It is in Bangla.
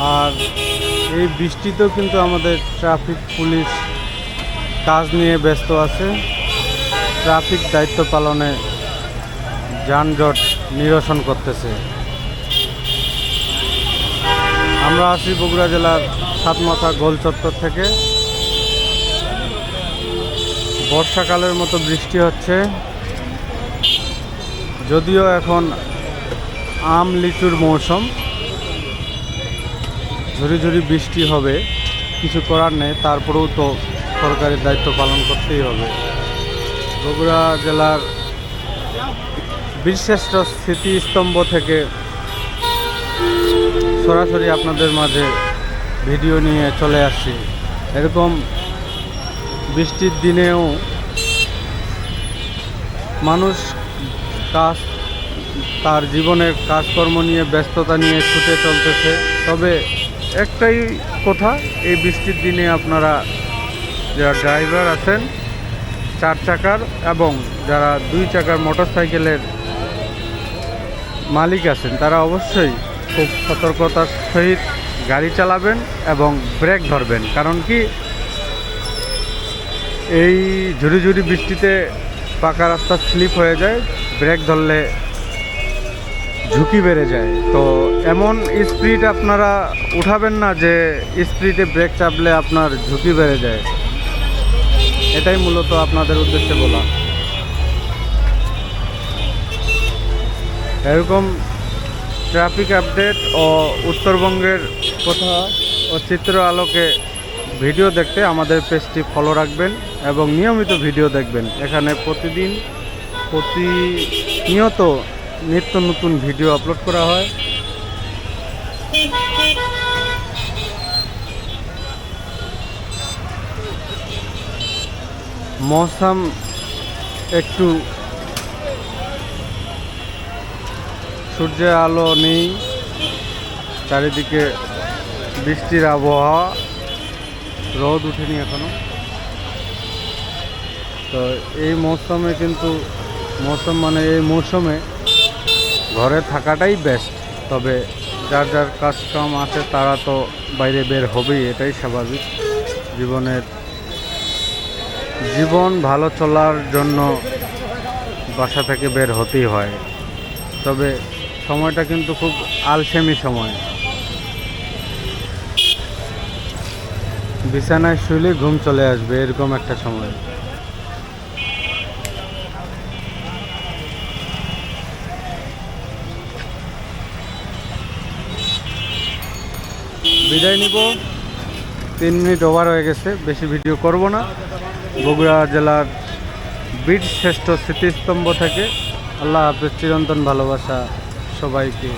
আর এই বৃষ্টিতেও কিন্তু আমাদের ট্রাফিক পুলিশ কাজ নিয়ে ব্যস্ত আছে। ট্রাফিক দায়িত্ব পালনে যানজট নিরসন করতেছে। আমরা আছি বগুড়া জেলার সাতমাথা গোল চত্বর থেকে। বর্ষাকালের মতো বৃষ্টি হচ্ছে। যদিও এখন আম লিচুর মৌসুম। ঝুড়ি ঝুড়ি বৃষ্টি হবে, কিছু করার নেই, তারপরেও তো সরকারের দায়িত্ব পালন করতেই হবে। বগুড়া জেলার বীরশ্রেষ্ঠ স্মৃতিস্তম্ভ থেকে সরাসরি আপনাদের মাঝে ভিডিও নিয়ে চলে আসছি। এরকম বৃষ্টির দিনেও মানুষ কাজ, তার জীবনের কাজকর্ম নিয়ে ব্যস্ততা নিয়ে ছুটে চলতেছে। তবে একটাই কথা, এই বৃষ্টির দিনে আপনারা যারা ড্রাইভার আছেন, চার চাকার এবং যারা দুই চাকার মোটরসাইকেলের মালিক আছেন, তারা অবশ্যই খুব সতর্কতার সহিত গাড়ি চালাবেন এবং ব্রেক ধরবেন। কারণ কি, এই ঝুড়ি ঝুড়ি বৃষ্টিতে পাকা রাস্তা স্লিপ হয়ে যায় ব্রেক ধরলে ঝুঁকি বেড়ে যায়। তো এমন স্পিড আপনারা উঠাবেন না যে স্পিডে ব্রেক চাপলে আপনার ঝুঁকি বেড়ে যায়। এটাই মূলত আপনাদের উদ্দেশ্যে বলা। এরকম ট্রাফিক আপডেট ও উত্তরবঙ্গের কথা ও চিত্র আলোকে ভিডিও দেখতে আমাদের পেজটি ফলো রাখবেন এবং নিয়মিত ভিডিও দেখবেন। এখানে প্রতিদিন প্রতিনিয়ত নিত্য নতুন ভিডিও আপলোড করা হয়। মৌসাম একটু সূর্যের আলো নেই, চারিদিকে বৃষ্টির আবহাওয়া, রোদ উঠেনি এখনও। তো এই মৌসুমে কিন্তু মৌসুম মানে এই মৌসুমে ঘরে থাকাটাই বেস্ট তবে যার যার কাজ আছে তারা তো বাইরে বের হবেই, এটাই স্বাভাবিক। জীবনের, জীবন ভালো চলার জন্য বাসা থেকে বের হতেই হয়। তবে সময়টা কিন্তু খুব আলসেমি সময়। বিছানায় শুলে ঘুম চলে আসবে, এরকম একটা সময়। বিদায় নিব। তিন মিনিট ওভার হয়ে গেছে, বেশি ভিডিও করব না। বগুড়া জেলার বীর শ্রেষ্ঠ স্মৃতিস্তম্ভ থেকে আল্লাহ হাফেজ, চিরন্তন ভালোবাসা সবাইকে।